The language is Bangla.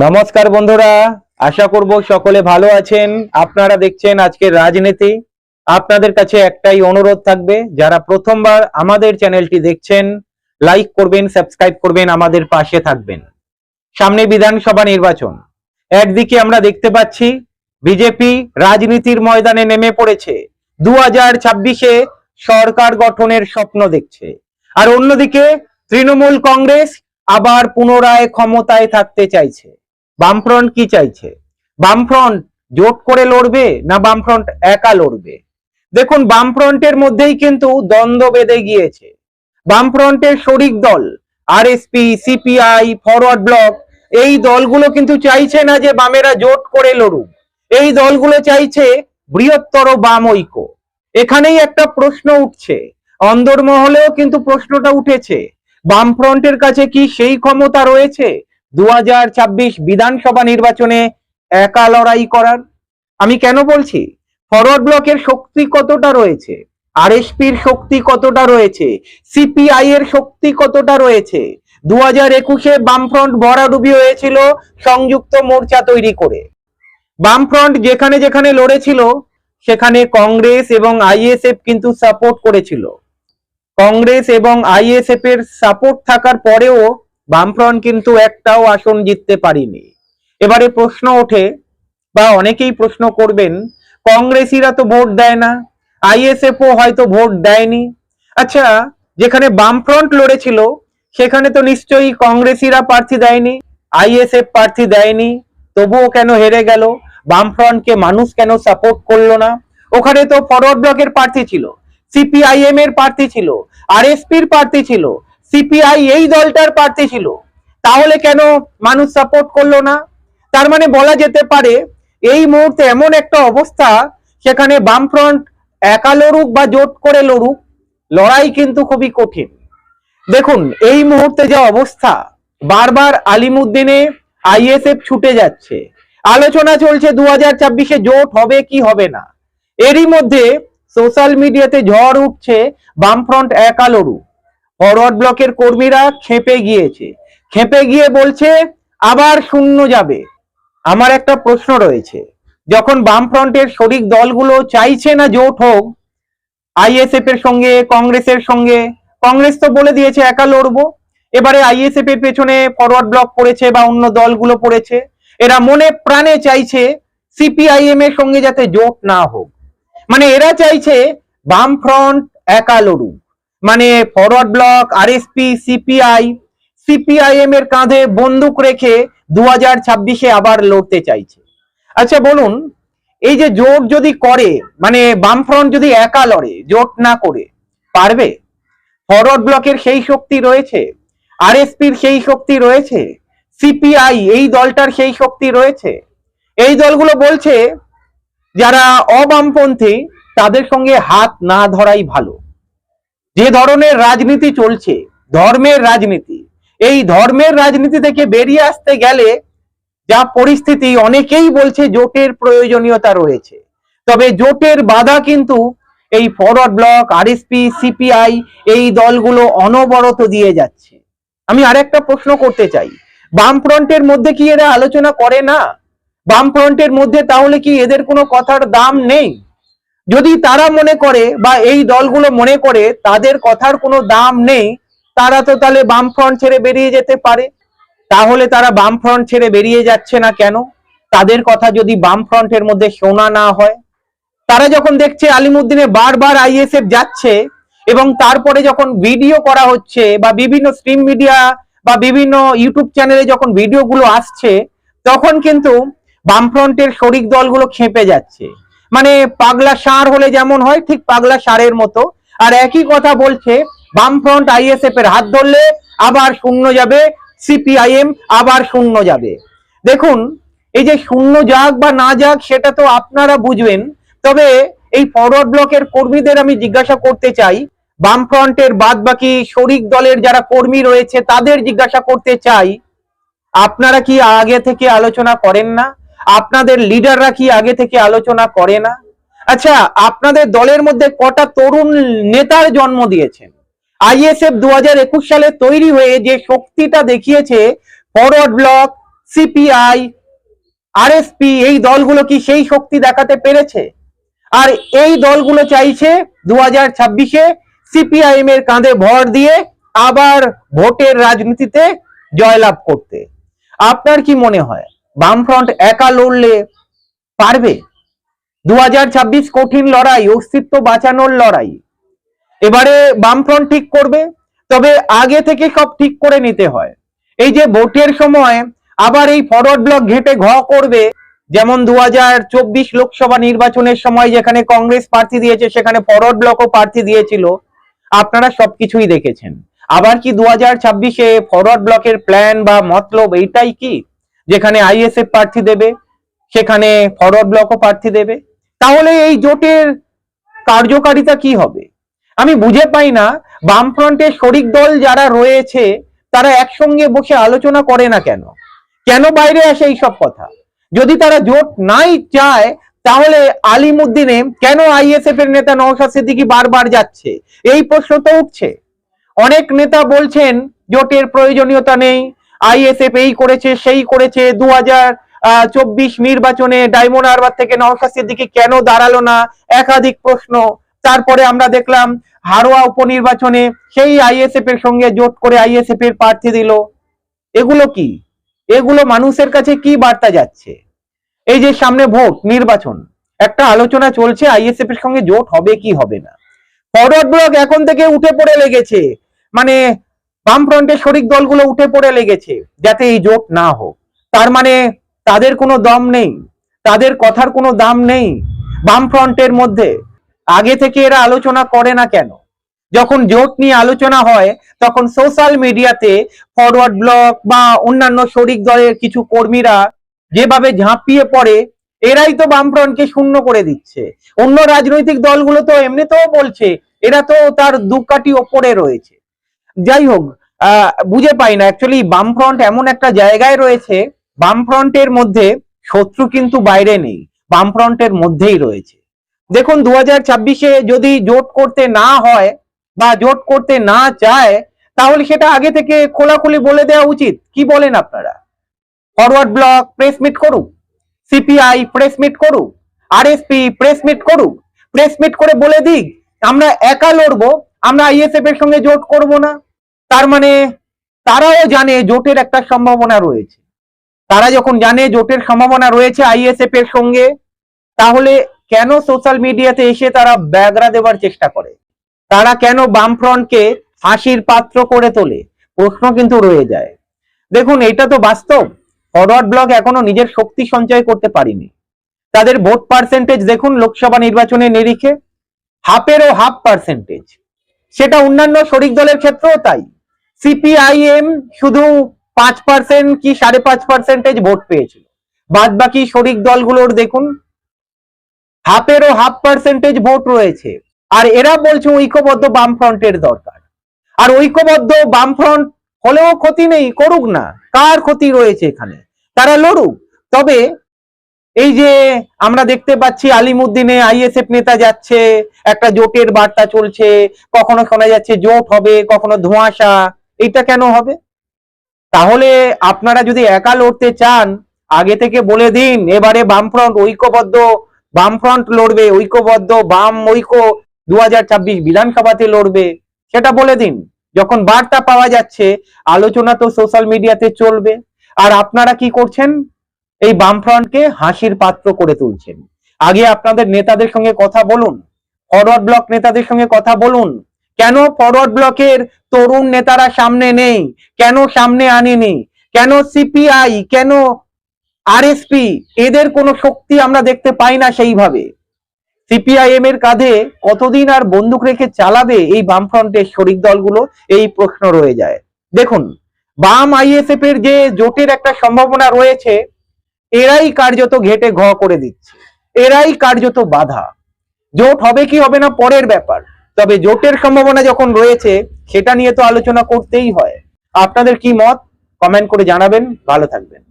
নমস্কার বন্ধুরা, আশা করব সকলে ভালো আছেন। আপনারা দেখছেন আজকের রাজনীতি। আপনাদের কাছে একটাই অনুরোধ থাকবে, যারা প্রথমবার আমাদের চ্যানেলটি দেখছেন, লাইক করবেন, সাবস্ক্রাইব করবেন, আমাদের পাশে থাকবেন। সামনে বিধানসভা নির্বাচন। একদিকে আমরা দেখতে পাচ্ছি, বিজেপি রাজনীতির ময়দানে নেমে পড়েছে। দু হাজার ছাব্বিশে সরকার গঠনের স্বপ্ন দেখছে। আর অন্যদিকে তৃণমূল কংগ্রেস আবার পুনরায় ক্ষমতায় থাকতে চাইছে। বামফ্রন্ট কি চাইছে? বামফ্রন্ট জোট করে লড়বে না বামফ্রন্ট একা লড়বে? দেখুন, বামফ্রন্টের মধ্যেই কিন্তু দ্বন্দ্ব বেঁধে গিয়েছে। বামফ্রন্টের শরিক দল আরএসপি সিপিআই ফরওয়ার্ড ব্লক এই দলগুলো কিন্তু চাইছে না যে বামেরা জোট করে লড়ুক। এই দলগুলো চাইছে বৃহত্তর বাম ঐক্য। এখানেই একটা প্রশ্ন উঠছে। অন্দরমহলেও কিন্তু প্রশ্নটা উঠেছে। বামফ্রন্টের কাছে কি সেই ক্ষমতা রয়েছে? দু হাজার ছাব্বিশ বিধানসভা নির্বাচনে একা লড়াই করার। আমি কেন বলছি? ফরওয়ার্ড ব্লকের শক্তি কতটা রয়েছে? আরএসপির শক্তি কতটা রয়েছে? সিপিআই এর শক্তি কতটা রয়েছে? দু হাজার একুশে বামফ্রন্ট ভরাডুবি হয়েছিল সংযুক্ত মোর্চা তৈরি করে। বামফ্রন্ট যেখানে যেখানে লড়েছিল, সেখানে কংগ্রেস এবং আইএসএফ কিন্তু সাপোর্ট করেছিল। কংগ্রেস এবং আইএসএফ এর সাপোর্ট থাকার পরেও বামফ্রন্ট কিন্তু একটাও আসন জিততে পারিনি। এবারে প্রশ্ন ওঠে, বা অনেকেই প্রশ্ন করবেন, কংগ্রেসিরা তো ভোট দেয় না, আইএসএফও হয়তো ভোট দেয়নি। আচ্ছা যেখানে বামফ্রন্ট লড়েছিল, সেখানে তো নিশ্চয়ই কংগ্রেসিরা প্রার্থী দেয়নি, আইএসএফ প্রার্থী দেয়নি, তবুও কেন হেরে গেল? বামফ্রন্টকে মানুষ কেন সাপোর্ট করল না? ওখানে তো ফরওয়ার্ড ব্লকের প্রার্থী ছিল সিপিআইএম এর প্রার্থী ছিল আর আরএসপির প্রার্থী ছিল সিপিআই এই দলটার প্রার্থী ছিল। তাহলে কেন মানুষ সাপোর্ট করল না? তার মানে বলা যেতে পারে, এই মুহূর্তে এমন একটা অবস্থা, সেখানে বামফ্রন্ট একা লড়ুক বা জোট করে লড়ুক, লড়াই কিন্তু খুবই কঠিন। দেখুন, এই মুহূর্তে যে অবস্থা, বারবার আলিমুদ্দিনে আইএসএফ ছুটে যাচ্ছে। আলোচনা চলছে দু হাজার ছাব্বিশে জোট হবে কি হবে না। এরই মধ্যে সোশ্যাল মিডিয়াতে ঝড় উঠছে, বামফ্রন্ট একা লড়ুক। ফরওয়ার্ড ব্লকের কর্মীরা খেপে গিয়েছে। খেপে গিয়ে বলছে, আবার শূন্য যাবে। আমার একটা প্রশ্ন রয়েছে। যখন বামফ্রন্টের শরিক দলগুলো চাইছে না জোট হোক, আইএসএফ এর সঙ্গে, কংগ্রেসের সঙ্গে, কংগ্রেস তো বলে দিয়েছে একা লড়বো। এবারে আইএসএফ এর পেছনে ফরওয়ার্ড ব্লক পড়েছে বা অন্য দলগুলো পড়েছে এরা মনে প্রাণে চাইছে সিপিআইএম এর সঙ্গে যাতে জোট না হোক। মানে এরা চাইছে বামফ্রন্ট একা লড়ুক। মানে forward block RSP CPI CPIM এর কাঁধে বন্দুক রেখে দু হাজার ছাব্বিশে আবার লড়তে চাইছে। আচ্ছা বলুন, এই যে জোট যদি করে মানে বামফ্রন্ট যদি একা লড়ে, জোট না করে, পারবে? ফরওয়ার্ড ব্লকের সেই শক্তি রয়েছে? আরএসপির সেই শক্তি রয়েছে? সিপিআই এই দলটার সেই শক্তি রয়েছে? এই দলগুলো বলছে, যারা অবামপন্থী, তাদের সঙ্গে হাত না ধরাই ভালো। যে ধরনের রাজনীতি চলছে, ধর্মের রাজনীতি, এই ধর্মের রাজনীতি থেকে বেরিয়ে আসতে গেলে যা পরিস্থিতি অনেকেই বলছে জোটের প্রয়োজনীয়তা রয়েছে। তবে জোটের বাধা কিন্তু এই ফরওয়ার্ড ব্লক আরএসপি সিপিআই এই দলগুলো অনবরত দিয়ে যাচ্ছে। আমি আরেকটা প্রশ্ন করতে চাই, বামফ্রন্টের মধ্যে কি এরা আলোচনা করে না? বামফ্রন্টের মধ্যে তাহলে কি এদের কোনো কথার দাম নেই? যদি তারা মনে করে বা এই দলগুলো মনে করে তাদের কথার কোনো দাম নেই, তারা তো তাহলে বামফ্রন্ট ছেড়ে বেরিয়ে যেতে পারে। তাহলে তারা বামফ্রন্ট ছেড়ে বেরিয়ে যাচ্ছে না কেন? তাদের কথা যদি বামফ্রন্টের মধ্যে শোনা না হয়। তারা যখন দেখছে আলিমুদ্দিনে বারবার আইএসএফ যাচ্ছে এবং তারপরে যখন ভিডিও করা হচ্ছে বা বিভিন্ন স্ট্রিম মিডিয়া বা বিভিন্ন ইউটিউব চ্যানেলে যখন ভিডিওগুলো আসছে, তখন কিন্তু বামফ্রন্টের শরিক দলগুলো খেপে যাচ্ছে। মানে পাগলা সার হলে যেমন হয়, ঠিক পাগলা সারের মতো। আর একই কথা বলছে, বামফ্রন্ট আইএসএফ এর হাত ধরলে আবার শূন্য যাবে, সিপিআইএম আবার শূন্য যাবে। দেখুন, এই যে শূন্য যাক বা না যাক, সেটা তো আপনারা বুঝবেন। তবে এই ফরওয়ার্ড ব্লকের কর্মীদের আমি জিজ্ঞাসা করতে চাই, বামফ্রন্টের বাদ বাকি শরিক দলের যারা কর্মী রয়েছে, তাদের জিজ্ঞাসা করতে চাই, আপনারা কি আগে থেকে আলোচনা করেন না? আপনাদের লিডাররা কি আগে থেকে আলোচনা করে না? আচ্ছা আপনাদের দলের মধ্যে কটা তরুণ নেতার জন্ম দিয়েছেন? আইএসএফ দু হাজার একুশ সালে তৈরি হয়ে যে শক্তিটা দেখিয়েছে ফরওয়ার্ড ব্লক সিপিআই আরএসপি এই দলগুলো কি সেই শক্তি দেখাতে পেরেছে? আর এই দলগুলো চাইছে দু হাজার ছাব্বিশে সিপিআইএম এর কাঁধে ভর দিয়ে আবার ভোটের রাজনীতিতে জয়লাভ করতে। আপনার কি মনে হয়? বামফ্রন্ট একা লড়লে পারবে? দু কঠিন লড়াই, অস্তিত্ব বাঁচানোর লড়াই। এবারে বামফ্রন্ট ঠিক করবে, তবে আগে থেকে সব ঠিক করে নিতে হয়। এই যে ভোটের সময় আবার এই ফরওয়ার্ড ব্লক ঘেটে ঘ করবে, যেমন দু লোকসভা নির্বাচনের সময় যেখানে কংগ্রেস প্রার্থী দিয়েছে, সেখানে ফরওয়ার্ড ব্লকও প্রার্থী দিয়েছিল। আপনারা সবকিছুই দেখেছেন। আবার কি দু হাজার ছাব্বিশে ফরওয়ার্ড ব্লকের প্ল্যান বা মতলব, এইটাই কি? যেখানে আইএসএফ প্রার্থী দেবে, সেখানে ফরওয়ার্ড ব্লকও প্রার্থী দেবে, তাহলে এই জোটের কার্যকারিতা কি হবে? আমি বুঝে পাই না বামফ্রন্টের শরিক দল যারা রয়েছে, তারা একসঙ্গে বসে আলোচনা করে না কেন? কেন বাইরে আসে এই সব কথা? যদি তারা জোট নাই চায়, তাহলে আলিমুদ্দিনে কেন আইএসএফ এর নেতা নওশাদ সিদ্দিকী বারবার যাচ্ছে? এই প্রশ্ন তো উঠছে। অনেক নেতা বলছেন, জোটের প্রয়োজনীয়তা নেই আইএসএফ এই করেছে, সেই করেছে দু চব্বিশ নির্বাচনে ডায়মন্ড হারবার থেকে নওশাদ সিদ্দিকী কেন দাঁড়াল না? একাধিক প্রশ্ন। তারপরে আমরা দেখলাম হারোয়া উপনির্বাচনে সেই আইএসএফ এর সঙ্গে জোট করে আইএসএফ এর প্রার্থী দিল। এগুলো কি? এগুলো মানুষের কাছে কি বার্তা যাচ্ছে? এই যে সামনে ভোট, নির্বাচন, একটা আলোচনা চলছে, আইএসএফ এর সঙ্গে জোট হবে কি হবে না? ফরওয়ার্ড ব্লক এখন থেকে উঠে পড়ে লেগেছে। মানে বামফ্রন্টের শরিক দলগুলো উঠে পড়ে লেগেছে, যাতে এই জোট না হোক। তার মানে তাদের কোনো দম নেই, তাদের কথার কোনো দাম নেই বামফ্রন্টের মধ্যে। আগে থেকে এরা আলোচনা করে না কেন? যখন জোট নিয়ে আলোচনা হয়, তখন সোশ্যাল মিডিয়াতে ফরওয়ার্ড ব্লক বা অন্যান্য শরিক দলের কিছু কর্মীরা যেভাবে ঝাঁপিয়ে পড়ে, এরাই তো বামফ্রন্টকে শূন্য করে দিচ্ছে। অন্য রাজনৈতিক দলগুলো তো এমনিতেও বলছে, এরা তো তার দুকাটি ওপরে রয়েছে। যাই হোক বুঝে পাই না। অ্যাকচুয়ালি বামফ্রন্ট এমন একটা জায়গায় রয়েছে, বামফ্রন্টের মধ্যে শত্রু কিন্তু বাইরে নেই, বামফ্রন্টের মধ্যেই রয়েছে। দেখুন দু হাজার যদি জোট করতে না হয় বা জোট করতে না চায়, তাহলে সেটা আগে থেকে খোলাখুলি বলে দেওয়া উচিত। কি বলেন আপনারা? ফরওয়ার্ড ব্লক প্রেস মিট করুক। সিপিআই প্রেস মিট করুক। আরএসপি প্রেস মিট করুক। প্রেস মিট করে বলে দিক, আমরা একা লড়বো, আমরা আইএসএফ এর সঙ্গে জোট করব না। তার মানে তারাও জানে জোটের একটা সম্ভাবনা রয়েছে। তারা যখন জানে জোটের সম্ভাবনা রয়েছে আইএসএফ এর সঙ্গে, তাহলে কেন সোশ্যাল মিডিয়াতে এসে তারা ব্যাগরা দেওয়ার চেষ্টা করে? তারা কেন বামফ্রন্টকে হাসির পাত্র করে তোলে? প্রশ্ন কিন্তু রয়ে যায়। দেখুন এটা তো বাস্তব। ফরওয়ার্ড ব্লক এখনও নিজের শক্তি সঞ্চয় করতে পারিনি। তাদের ভোট পার্সেন্টেজ দেখুন লোকসভা নির্বাচনে নিরিখে। হাফেরও হাফ পার্সেন্টেজ সেটা অন্যান্য শরিক দলের ক্ষেত্রেও তাই। সিপিআইএম শুধু পাঁচ পার্সেন্ট কি সাড়ে পাঁচ পার্সেন্টেজ ভোট পেয়েছিল? বাদ বাকি শরিক দলগুলোর দেখুন, হাফেরও হাফ পার্সেন্টেজ ভোট রয়েছে। আর এরা বলছে ঐক্যবদ্ধ বামফ্রন্টের দরকার। আর ঐক্যবদ্ধ বামফ্রন্ট হলেও ক্ষতি নেই, করুক না। কার ক্ষতি রয়েছে এখানে? তারা লড়ুক। তবে এই যে আমরা দেখতে পাচ্ছি আলিমুদ্দিনে আইএসএফ নেতা যাচ্ছে, একটা জোটের বার্তা চলছে, কখনো শোনা যাচ্ছে জোট হবে, কখনো ধোঁয়াশা এটা কেন হবে? তাহলে আপনারা যদি একা লড়তে চান, আগে থেকে বলে দিন, এবারে বামফ্রন্ট ঐক্যবদ্ধ, বামফ্রন্ট লড়বে, ঐক্যবদ্ধ, বাম ঐক্য দু হাজার ছাব্বিশ বিধানসভাতে লড়বে, সেটা বলে দিন। যখন বার্তা পাওয়া যাচ্ছে, আলোচনা তো সোশ্যাল মিডিয়াতে চলবে। আর আপনারা কি করছেন? এই বামফ্রন্টকে হাসির পাত্র করে তুলছেন। আগে আপনাদের নেতাদের সঙ্গে কথা বলুন, ফরওয়ার্ড ব্লক নেতাদের সঙ্গে কথা বলুন কেন ফরওয়ার্ড ব্লকের তরুণ নেতারা সামনে নেই? কেন সামনে আনেনি? কেন সিপিআই কেন আরএসপি এদের কোনো শক্তি আমরা দেখতে পাই না সেইভাবে। সিপিআইএম এর কাঁধে কতদিন আর বন্দুক রেখে চালাবে এই বামফ্রন্টের শরিক দলগুলো? এই প্রশ্ন রয়ে যায়। দেখুন, বাম আইএসএফ এর যে জোটের একটা সম্ভাবনা রয়েছে, এরাই কার্যত ঘেটে ঘ করে দিচ্ছে। এরাই কার্যত বাধা। জোট হবে কি হবে না, পরের ব্যাপার। তবে জোটের সম্ভাবনা যখন রয়েছে, সেটা নিয়ে তো আলোচনা করতেই হয়। আপনাদের কি মত? কমেন্ট করে জানাবেন। ভালো থাকবেন।